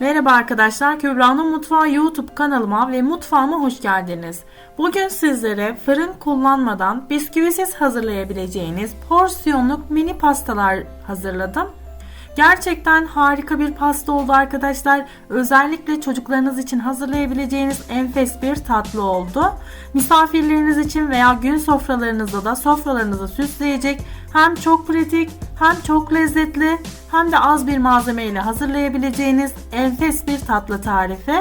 Merhaba arkadaşlar, Kübra'nın Mutfağı YouTube kanalıma ve mutfağıma hoş geldiniz. Bugün sizlere fırın kullanmadan bisküvisiz hazırlayabileceğiniz porsiyonluk mini pastalar hazırladım. Gerçekten harika bir pasta oldu arkadaşlar. Özellikle çocuklarınız için hazırlayabileceğiniz enfes bir tatlı oldu. Misafirleriniz için veya gün sofralarınızda da sofralarınızı süsleyecek hem çok pratik hem çok lezzetli hem de az bir malzemeyle hazırlayabileceğiniz enfes bir tatlı tarifi.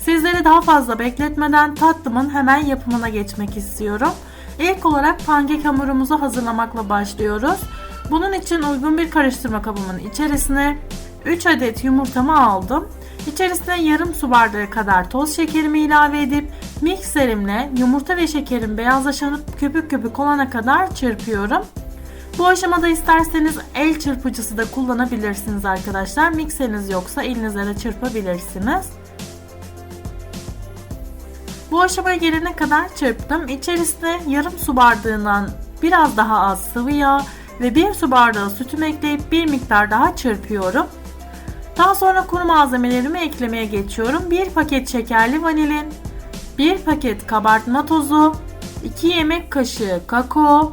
Sizleri daha fazla bekletmeden tatlımın hemen yapımına geçmek istiyorum. İlk olarak pankek hamurumuzu hazırlamakla başlıyoruz. Bunun için uygun bir karıştırma kabımın içerisine 3 adet yumurtamı aldım. İçerisine yarım su bardağı kadar toz şekerimi ilave edip mikserimle yumurta ve şekerin beyazlaşıp köpük köpük olana kadar çırpıyorum. Bu aşamada isterseniz el çırpıcısı da kullanabilirsiniz arkadaşlar. Mikseriniz yoksa elinizle de çırpabilirsiniz. Bu aşamaya gelene kadar çırptım. İçerisine yarım su bardağından biraz daha az sıvı yağ ve 1 su bardağı sütümü ekleyip bir miktar daha çırpıyorum. Daha sonra kuru malzemelerimi eklemeye geçiyorum. 1 paket şekerli vanilin, 1 paket kabartma tozu, 2 yemek kaşığı kakao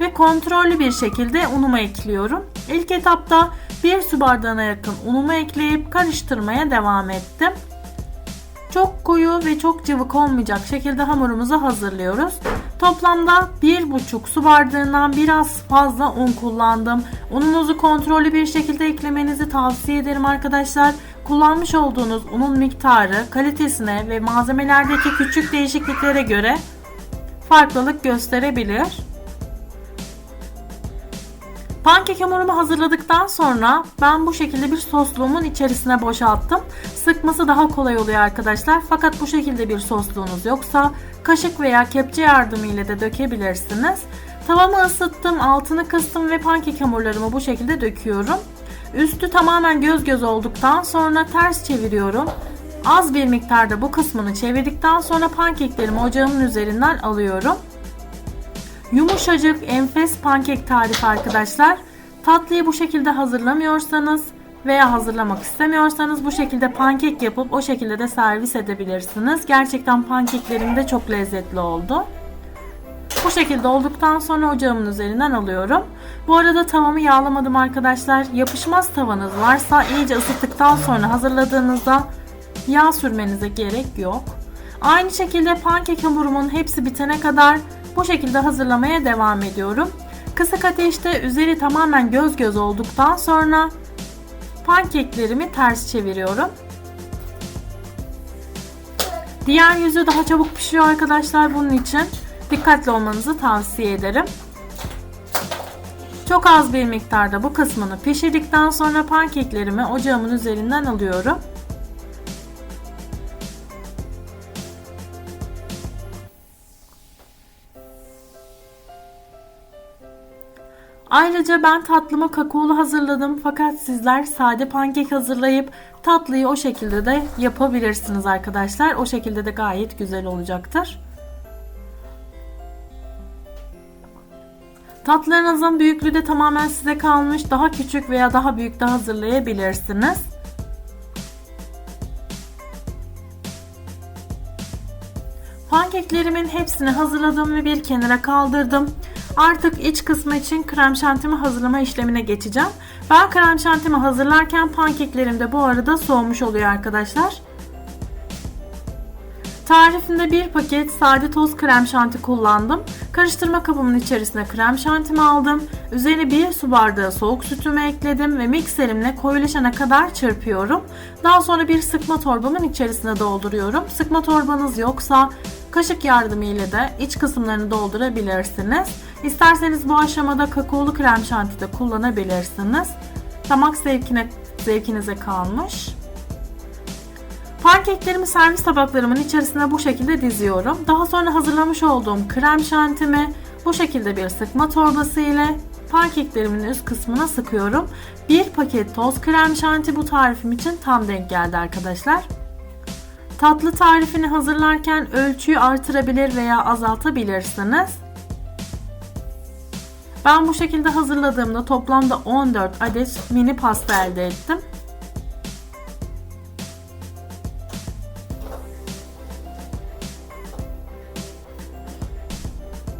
ve kontrollü bir şekilde unumu ekliyorum. İlk etapta 1 su bardağına yakın unumu ekleyip karıştırmaya devam ettim. Çok koyu ve çok cıvık olmayacak şekilde hamurumuzu hazırlıyoruz. Toplamda 1,5 su bardağından biraz fazla un kullandım. Ununuzu kontrollü bir şekilde eklemenizi tavsiye ederim arkadaşlar. Kullanmış olduğunuz unun miktarı, kalitesine ve malzemelerdeki küçük değişikliklere göre farklılık gösterebilir. Pankek hamurumu hazırladıktan sonra ben bu şekilde bir sosluğumun içerisine boşalttım. Sıkması daha kolay oluyor arkadaşlar. Fakat bu şekilde bir sosluğunuz yoksa kaşık veya kepçe yardımıyla da dökebilirsiniz. Tavamı ısıttım, altını kıstım ve pankek hamurlarımı bu şekilde döküyorum. Üstü tamamen göz göz olduktan sonra ters çeviriyorum. Az bir miktarda bu kısmını çevirdikten sonra pankeklerimi ocağımın üzerinden alıyorum. Yumuşacık enfes pankek tarifi arkadaşlar. Tatlıyı bu şekilde hazırlamıyorsanız veya hazırlamak istemiyorsanız bu şekilde pankek yapıp o şekilde de servis edebilirsiniz. Gerçekten pankeklerim de çok lezzetli oldu. Bu şekilde olduktan sonra ocağımın üzerinden alıyorum. Bu arada tavamı yağlamadım arkadaşlar. Yapışmaz tavanız varsa iyice ısıttıktan sonra hazırladığınızda yağ sürmenize gerek yok. Aynı şekilde pankek hamurumun hepsi bitene kadar bu şekilde hazırlamaya devam ediyorum. Kısık ateşte üzeri tamamen göz göz olduktan sonra pankeklerimi ters çeviriyorum. Diğer yüzü daha çabuk pişiyor arkadaşlar bunun için dikkatli olmanızı tavsiye ederim. Çok az bir miktarda bu kısmını pişirdikten sonra pankeklerimi ocağımın üzerinden alıyorum. Ayrıca ben tatlıma kakaolu hazırladım fakat sizler sade pankek hazırlayıp tatlıyı o şekilde de yapabilirsiniz arkadaşlar. O şekilde de gayet güzel olacaktır. Tatlarınızın büyüklüğü de tamamen size kalmış. Daha küçük veya daha büyük de hazırlayabilirsiniz. Pankeklerimin hepsini hazırladım ve bir kenara kaldırdım. Artık iç kısmı için krem şantimi hazırlama işlemine geçeceğim. Ben krem şantimi hazırlarken pankeklerim de bu arada soğumuş oluyor arkadaşlar. Tarifimde bir paket sade toz krem şanti kullandım. Karıştırma kabımın içerisine krem şantimi aldım. Üzerine bir su bardağı soğuk sütümü ekledim ve mikserimle koyulaşana kadar çırpıyorum. Daha sonra bir sıkma torbamın içerisine dolduruyorum. Sıkma torbanız yoksa kaşık yardımıyla da iç kısımlarını doldurabilirsiniz. İsterseniz bu aşamada kakaolu krem şanti de kullanabilirsiniz. Damak zevkine, zevkinize kalmış. Pankeklerimi servis tabaklarımın içerisine bu şekilde diziyorum. Daha sonra hazırlamış olduğum krem şantimi bu şekilde bir sıkma torbası ile pankeklerimin üst kısmına sıkıyorum. Bir paket toz krem şanti bu tarifim için tam denk geldi arkadaşlar. Tatlı tarifini hazırlarken ölçüyü artırabilir veya azaltabilirsiniz. Ben bu şekilde hazırladığımda toplamda 14 adet mini pasta elde ettim.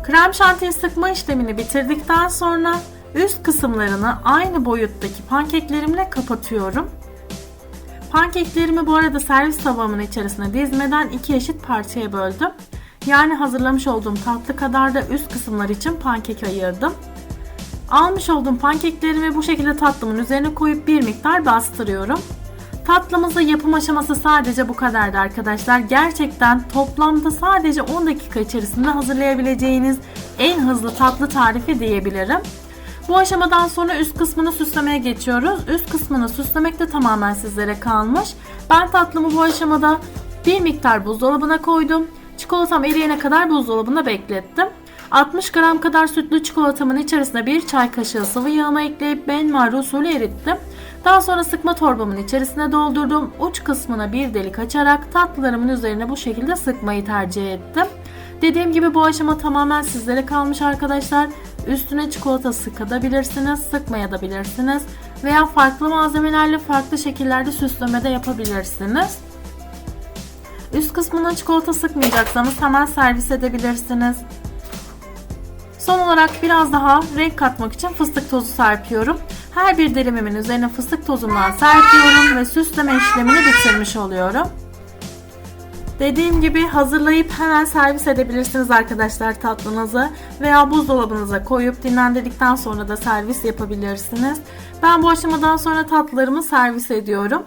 Krem şantiyi sıkma işlemini bitirdikten sonra üst kısımlarını aynı boyuttaki pankeklerimle kapatıyorum. Pankeklerimi bu arada servis tavamın içerisine dizmeden iki eşit parçaya böldüm. Yani hazırlamış olduğum tatlı kadar da üst kısımlar için pankek ayırdım. Almış olduğum pankeklerimi bu şekilde tatlımın üzerine koyup bir miktar bastırıyorum. Tatlımızın yapım aşaması sadece bu kadardı arkadaşlar. Gerçekten toplamda sadece 10 dakika içerisinde hazırlayabileceğiniz en hızlı tatlı tarifi diyebilirim. Bu aşamadan sonra üst kısmını süslemeye geçiyoruz. Üst kısmını süslemek de tamamen sizlere kalmış. Ben tatlımı bu aşamada bir miktar buzdolabına koydum. Çikolatam eriyene kadar buzdolabında beklettim. 60 gram kadar sütlü çikolatamın içerisine bir çay kaşığı sıvı yağımı ekleyip benmari usulü erittim. Daha sonra sıkma torbamın içerisine doldurdum. Uç kısmına bir delik açarak tatlılarımın üzerine bu şekilde sıkmayı tercih ettim. Dediğim gibi bu aşama tamamen sizlere kalmış arkadaşlar. Üstüne çikolata sıkabilirsiniz, sıkmayabilirsiniz veya farklı malzemelerle farklı şekillerde süsleme de yapabilirsiniz. Üst kısmına çikolata sıkmayacaksanız hemen servis edebilirsiniz. Son olarak biraz daha renk katmak için fıstık tozu serpiyorum. Her bir dilimimin üzerine fıstık tozumdan serpiyorum ve süsleme işlemini bitirmiş oluyorum. Dediğim gibi hazırlayıp hemen servis edebilirsiniz arkadaşlar tatlınızı veya buzdolabınıza koyup dinlendirdikten sonra da servis yapabilirsiniz. Ben bu aşamadan sonra tatlılarımı servis ediyorum.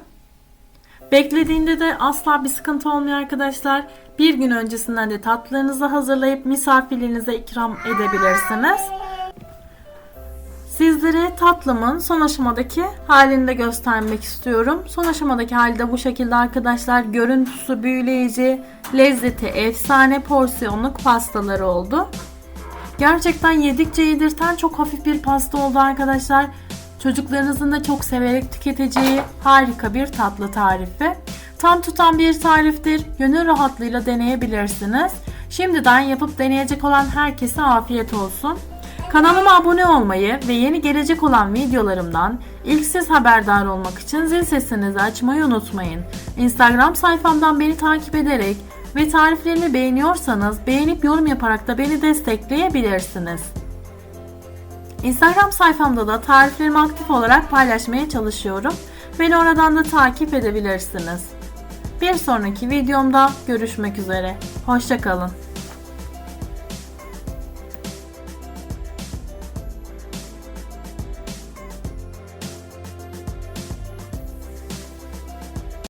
Beklediğinde de asla bir sıkıntı olmuyor arkadaşlar. Bir gün öncesinden de tatlılarınızı hazırlayıp misafirlerinize ikram edebilirsiniz. Sizlere tatlımın son aşamadaki halini de göstermek istiyorum. Son aşamadaki hali de bu şekilde arkadaşlar. Görüntüsü büyüleyici, lezzeti efsane porsiyonluk pastaları oldu. Gerçekten yedikçe yedirten çok hafif bir pasta oldu arkadaşlar. Çocuklarınızın da çok severek tüketeceği harika bir tatlı tarifi. Tam tutan bir tariftir. Gönül rahatlığıyla deneyebilirsiniz. Şimdiden yapıp deneyecek olan herkese afiyet olsun. Kanalıma abone olmayı ve yeni gelecek olan videolarımdan ilk siz haberdar olmak için zil sesinizi açmayı unutmayın. Instagram sayfamdan beni takip ederek ve tariflerimi beğeniyorsanız beğenip yorum yaparak da beni destekleyebilirsiniz. Instagram sayfamda da tariflerimi aktif olarak paylaşmaya çalışıyorum. Beni oradan da takip edebilirsiniz. Bir sonraki videomda görüşmek üzere. Hoşçakalın.